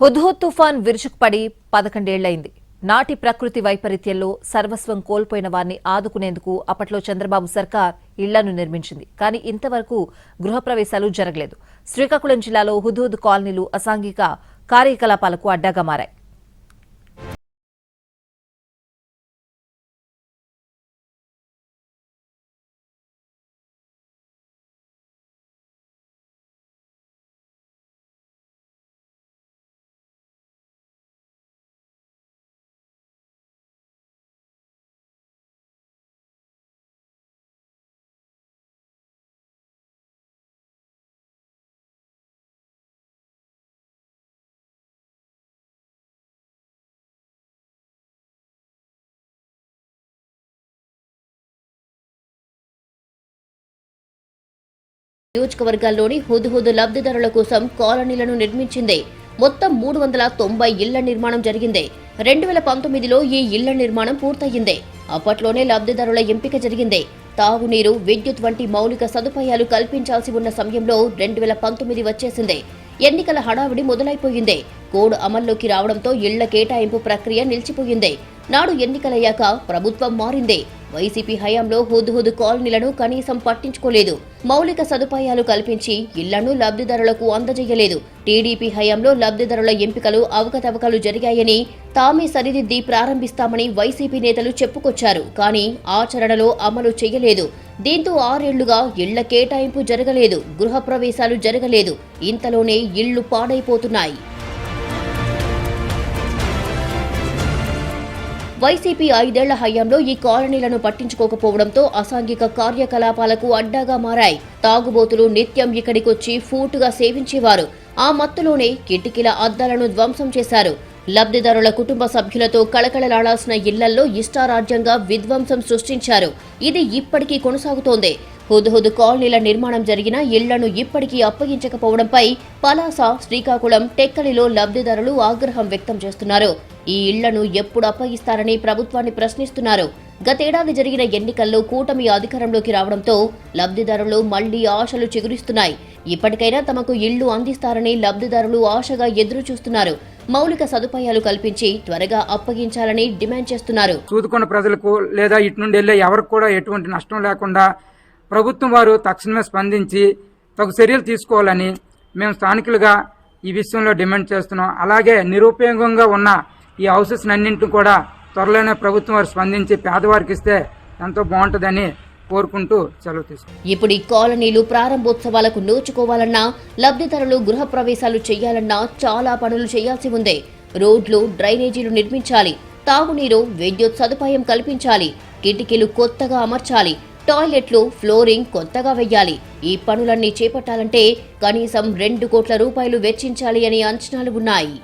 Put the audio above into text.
Hudhud తుఫాన్ విరుచుకుపడి పదకొండేళ్ళైంది. నాటి ప్రకృతి వైపరీత్యంలో సర్వస్వం కోల్పోయిన వారిని ఆదుకునేందుకు అప్పట్లో చంద్రబాబు సర్కార్ ఇళ్ళను నిర్మించింది. కానీ ఇంతవరకు గృహప్రవేశాలు జరగలేదు. శ్రీకాకుళం జిల్లాలో హుద్హుద్ కాలనీలు అసాంఘిక కార్యకలాపాలకు అడ్డాగా మారాయి. నియోజకవర్గాల్లోని హుదుహుదు లబ్ధిదారుల కోసం కాలనీలను నిర్మించింది. మొత్తం మూడు వందల తొంభై ఇళ్ళ నిర్మాణం జరిగింది. రెండు వేల పంతొమ్మిదిలో ఈ ఇళ్ళ నిర్మాణం పూర్తయింది. అప్పట్లోనే లబ్ధిదారుల ఎంపిక జరిగింది. తాగునీరు విద్యుత్ వంటి మౌలిక సదుపాయాలు కల్పించాల్సి ఉన్న సమయంలో రెండు వేల పంతొమ్మిది వచ్చేసింది. ఎన్నికల హడావిడి మొదలైపోయింది. కోడ్ అమల్లోకి రావడంతో ఇళ్ళ కేటాయింపు ప్రక్రియ నిలిచిపోయింది. నాడు ఎన్నికలయ్యాక ప్రభుత్వం మారిందే. వైసీపీ హయాంలో హుద్హుద్ కాలనీలను కనీసం పట్టించుకోలేదు. మౌలిక సదుపాయాలు కల్పించి ఇళ్ళను లబ్ధిదారులకు అందజేయలేదు. టీడీపీ హయాంలో లబ్ధిదారుల ఎంపికలు అవకతవకలు జరిగాయని తామే సరిదిద్ది ప్రారంభిస్తామని వైసీపీ నేతలు చెప్పుకొచ్చారు. కానీ ఆచరణలో అమలు చేయలేదు. దీంతో ఆరేళ్ళుగా ఇళ్ళ కేటాయింపు జరగలేదు. గృహప్రవేశాలు జరగలేదు. ఇంతలోనే ఇళ్ళు పాడైపోతున్నాయి. వైసీపీ ఐదేళ్ళ హయాంలో ఈ కాలనీలను పట్టించుకోకపోవడంతో అసాంఘిక కార్యకలాపాలకు అడ్డాగా మారాయి. తాగుబోతులు నిత్యం ఇక్కడికొచ్చి ఫూటుగా సేవించేవారు. ఆ మత్తులోనే కిటికీల అద్దాలను ధ్వంసం చేశారు. లబ్ధిదారుల కుటుంబ సభ్యులతో కళకళలాడాల్సిన ఇళ్ళల్లో ఇష్టారాజ్యంగా విధ్వంసం సృష్టించారు. ఇది ఇప్పటికీ కొనసాగుతోంది. హుదుహుదు కాలనీల నిర్మాణం జరిగిన ఇళ్ళను ఇప్పటికీ అప్పగించకపోవడంపై పలాస శ్రీకాకుళం టెక్కలిలో లబ్ధిదారులు ఆగ్రహం వ్యక్తం చేస్తున్నారు. ఈ ఇళ్ళను ఎప్పుడు అప్పగిస్తారని ప్రభుత్వాన్ని ప్రశ్నిస్తున్నారు. గతేడాది జరిగిన ఎన్నికల్లో కూటమి అధికారంలోకి రావడంతో లబ్ధిదారులు మళ్ళీ ఆశలు చిగురిస్తున్నాయి. ఇప్పటికైనా తమకు ఇళ్ళు అందిస్తారని లబ్ధిదారులు ఆశగా ఎదురు చూస్తున్నారు మౌలిక సదుపాయాలు కల్పించి త్వరగా అప్పగించాలని డిమాండ్ చేస్తున్నారు. చూదుకున్న ప్రజలకు లేదా ఇటు నుండి వెళ్ళే ఎవరికి కూడా ఎటువంటి నష్టం లేకుండా ప్రభుత్వం వారు తక్షణమే స్పందించి తగు చర్యలు తీసుకోవాలని మేము స్థానికులుగా ఈ విషయంలో డిమాండ్ చేస్తున్నాం. అలాగే నిరుపయోగంగా ఉన్న ఈ హౌసెస్ అన్నింటిని కూడా త్వరలోనే ప్రభుత్వం వారు స్పందించి పేదవారికి ఇస్తే ఎంతో బాగుంటుందని కోరుకుంటూ సెలవు తీసుకుంటాం ఇప్పుడు ఈ కాలనీలు ప్రారంభోత్సవాలకు నోచుకోవాలన్నా లబ్ధిదారులు గృహప్రవేశాలు చేయాలన్నా చాలా పనులు చేయాల్సి ఉంది. రోడ్లు డ్రైనేజీలు నిర్మించాలి. తాగునీరు విద్యుత్ సదుపాయం కల్పించాలి. కిటికీలు కొత్తగా అమర్చాలి. టాయిలెట్లు ఫ్లోరింగ్ కొత్తగా వెయ్యాలి. ఈ పనులన్నీ చేపట్టాలంటే కనీసం రెండు కోట్ల రూపాయలు వెచ్చించాలి అని అంచనాలు ఉన్నాయి.